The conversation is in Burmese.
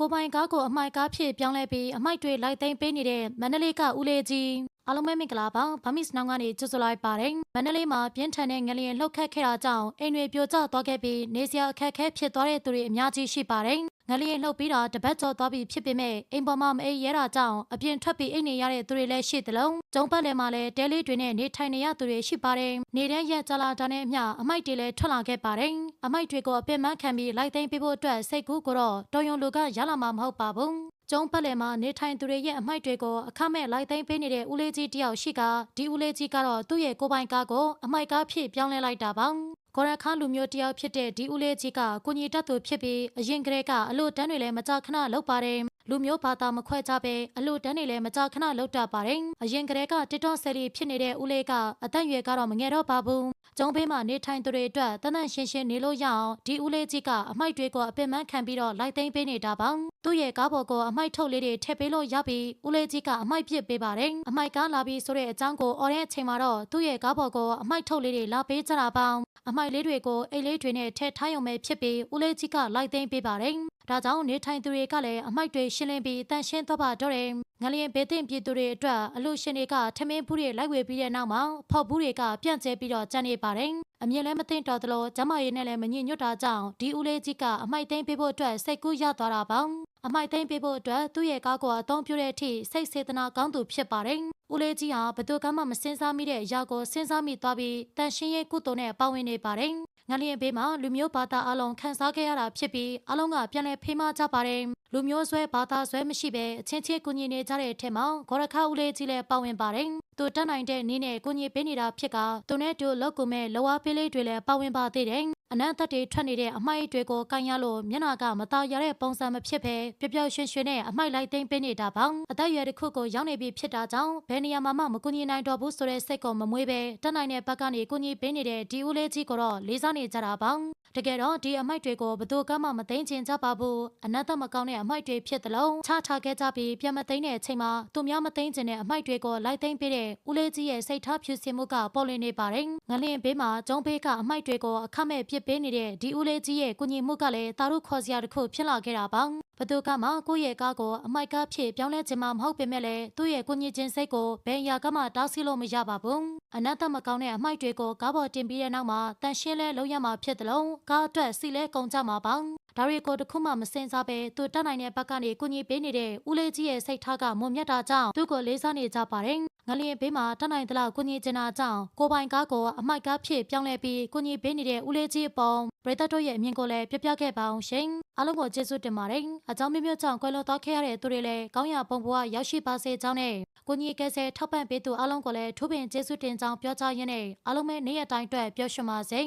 ကိုပိုင်ကားကိုအမိုက်ကားဖြစ်ပြောင်းလဲပြီးအမိုက်တွေလိုက်သိမ်းပေးနေတဲ့မန္တလေးကဦးလေးကြီး အားလုံးပဲမင်္ဂလာပါဗမစ်နောင်ကနေကြိုဆိုလိုက်ပါတယ်မန္တလေးမှာပြင်းထန်တဲ့ငလျင်လှုပ်ခတ်ခဲ့တာကြောင့်အိမ်တွေပြိုကျသွားခဲ့ပြီးနေစရာအခက်အခဲဖြစ်သွားတဲ့သူတွေအများကြီးရှိပါတယ်ငလျင်လှုပ်ပြီးတော့တပတ်ကျော်သွားပြီဖြစ်ပေမဲ့အိမ်ပေါ်မှာမအိပ်ရဲတာကြောင့်အပြင်ထွက်ပြီးအိပ်နေရတဲ့သူတွေလည်းရှိသလိုကျုံပတ်လည်မှာလည်းတဲလေးတွေနဲ့နေထိုင်နေရသူတွေရှိပါတယ်နေတဲ့ရက်ကြလာတာနဲ့အမျှအမိုက်တွေလည်းထွက်လာခဲ့ပါတယ်အမိုက်တွေကိုအပင်မခံပြီးလိုက်သိမ်းပေးဖို့အတွက်စိတ်ကူးကိုတော့တော်ယုံလူကရလာမှာမဟုတ်ပါဘူး ကျုံပတ်လည်မှာနေထိုင်သူတွေရဲ့အမိုက်တွေကိုအခမဲ့လိုက်သိမ်းပေးနေတဲ့ဦးလေးကြီးတယောက်ရှိကဒီဦးလေးကြီးကတော့သူ့ရဲ့ကိုယ်ပိုင်ကားကိုအမိုက်ကားဖြစ်ပြောင်းလဲလိုက်တာပါကိုရခါလူမျိုးတယောက်ဖြစ်တဲ့ဒီဦးလေးကြီးကကိုညီတက်သူဖြစ်ပြီးအရင်ကတည်းကအလို့တန်းတွေလည်းမကြခဏလုပ်ပါတယ်လူမျိုးဘာသာမခွဲကြပဲအလို့တန်းတွေလည်းမကြခဏလုပ်တတ်ပါတယ်အရင်ကတည်းကတစ်တော့ဆယ်လီဖြစ်နေတဲ့ဦးလေးကအသက်အရွယ်ကတော့မငယ်တော့ပါဘူး ကျုံဘေးမှာနေထိုင်သူတွေအတွက်တန်တန်ရှင်းရှင်းနေလို့ရအောင်ဒီဦးလေးကြီးကအမိုက်တွေကိုအပင်ပန်းခံပြီးတော့လိုက်သိမ်းပေးနေတာပါသူ့ရဲ့ကားပေါ်ကိုအမိုက်ထုတ်လေးတွေထည့်ပေးလို့ရပြီးဦးလေးကြီးကအမိုက်ပစ်ပေးပါတယ်အမိုက်ကားလာပြီးဆိုတဲ့အကြောင်းကိုអော်တဲ့အချိန်မှာတော့သူ့ရဲ့ကားပေါ်ကိုအမိုက်ထုတ်လေးတွေလာပေးကြတာပါအမိုက်လေးတွေကိုအိတ်လေးတွေနဲ့ထည့်ထားရုံပဲဖြစ်ပြီးဦးလေးကြီးကလိုက်သိမ်းပေးပါတယ် ဒါကြောင့်နေထိုင်သူတွေကလည်းအမိုက်တွေရှင်းလင်းပြီးတန်ရှင်းသွားပါတော့တယ်ငလျင်ဘေးသင့်ပြည်သူတွေအတွက်အလို့ရှင်တွေကထမင်းဘူးတွေလိုက်ဝေပြီးတဲ့နောက်မှာဖောက်ဘူးတွေကပြန့်ကျဲပြီးတော့ကျန်နေပါတယ်အမြင်လည်းမသိတော့သလိုကျမရည်နဲ့လည်းမညင်ညွတ်တာကြောင့်ဒီဦးလေးကြီးကအမိုက်သိမ်းပေးဖို့အတွက်စိတ်ကူးရသွားတာပါအမိုက်သိမ်းပေးဖို့အတွက်သူ့ရဲ့ကားကိုအသုံးပြုတဲ့အထိစိတ်စေတနာကောင်းသူဖြစ်ပါတယ်ဦးလေးကြီးဟာဘယ်သူကမှမစင်စားမိတဲ့အရာကိုစဉ်းစားမိသွားပြီးတန်ရှင်းရေးကုသိုလ်နဲ့ပါဝင်နေပါတယ် ငလျင်ဘေးမှာလူမျိုးဘာသာအလုံးခန်းစားခဲ့ရတာဖြစ်ပြီးအလုံးကပြန်လည်ဖေးမကြပါတယ်လူမျိုးဆွဲဘာသာဆွဲမရှိဘဲအချင်းချင်းကူညီနေကြတဲ့အထက်မှာဂေါရခဦးလေးကြီးလည်းပါဝင်ပါတယ်သူတက်နိုင်တဲ့နည်းနဲ့ကူညီပေးနေတာဖြစ်ကသူနဲ့တူလောက်ကူမဲ့လောဝပေးလေးတွေလည်းပါဝင်ပါသေးတယ် အနန္တတွေထွက်နေတဲ့အမိုက်တွေကိုကန်ရလို့မျက်နှာကမตาရတဲ့ပုံစံမဖြစ်ဘဲပျော်ပျော်ရွှင်ရွှင်နဲ့အမိုက်လိုက်သိမ်းပေးနေတာပေါ့အသက်အရွယ်တစ်ခုကိုရောက်နေပြီဖြစ်တာကြောင့်ဘယ်နေရာမှာမှမကူညီနိုင်တော့ဘူးဆိုတဲ့စိတ်ကိုမမွေးပဲတက်နိုင်တဲ့ဘက်ကနေကူညီပေးနေတဲ့ဒီဦးလေးကြီးကိုတော့လေးစားနေကြတာပေါ့ တကယ်တော့ဒီအမိုက်တွေကိုဘသူကမှမသိမ်းချင်ကြပါဘူးအနတ္တမကောင်းတဲ့အမိုက်တွေဖြစ်သလုံးချထားခဲ့ကြပြီးပြန်မသိမ်းတဲ့အချိန်မှာသူများမသိမ်းချင်တဲ့အမိုက်တွေကိုလိုက်သိမ်းပေးတဲ့ဦးလေးကြီးရဲ့စိတ်ထားဖြူစင်မှုကပေါ်လွင်နေပါတယ်ငလျင်ဘေးမှာကျုံဘေးကအမိုက်တွေကိုအခမဲ့ပစ်ပေးနေတဲ့ဒီဦးလေးကြီးရဲ့ကုညီမှုကလည်းတာရုခေါ်စရာတစ်ခုဖြစ်လာခဲ့တာပါ ဘသူကမှကိုယ့်ရဲ့ကားကိုအမိုက်ကားဖြစ်ပြောင်းလဲခြင်းမမဟုတ်ပေမဲ့လည်းသူ့ရဲ့ကုညီခြင်းစိတ်ကိုဘယ်အရာကမှတားဆီးလို့မရပါဘူးအနတ္တမကောင်းတဲ့အမိုက်တွေကိုကားပေါ်တင်ပြီးတဲ့နောက်မှာတန်ရှင်းလဲလုံးရမှာဖြစ်တယ်လို့ကားအတွက်စီလဲကုန်ကြမှာပါဒါတွေကိုတခုမှမစင်စားပဲသူတက်နိုင်တဲ့ဘက်ကနေကုညီပေးနေတဲ့ဦးလေးကြီးရဲ့စိတ်ထားကမွန်မြတ်တာကြောင့်သူ့ကိုလေးစားနေကြပါတယ် ငလျင်ဘေးမှာတက်နိုင်သလောက်ကုညီကျင်တာကြောင့်ကိုပိုင်ကားကိုအမိုက်ကားဖြစ်ပြောင်းလဲပြီးကုညီပေးနေတဲ့ဦးလေးကြီးအပေါ်ပရိသတ်တို့ရဲ့အမြင်ကိုလည်းပြပြခဲ့ပါအောင်ရှင်အားလုံးကိုကျေးဇူးတင်ပါတယ်အကြောင်းမျိုးမျိုးကြောင့်ကွယ်လွန်သွားခဲ့ရတဲ့သူတွေလည်းကောင်းရာပုံပေါ်ရောက်ရှိပါစေကြောင်းနဲ့ကိုညီကဲဆဲထောက်ပံ့ပေးသူအားလုံးကိုလည်းထိုးပင်ကျေးဇူးတင်ကြောင်းပြောကြားရင်းနဲ့အားလုံးပဲနေ့ရက်တိုင်းအတွက်ပြောရှင်ပါစေ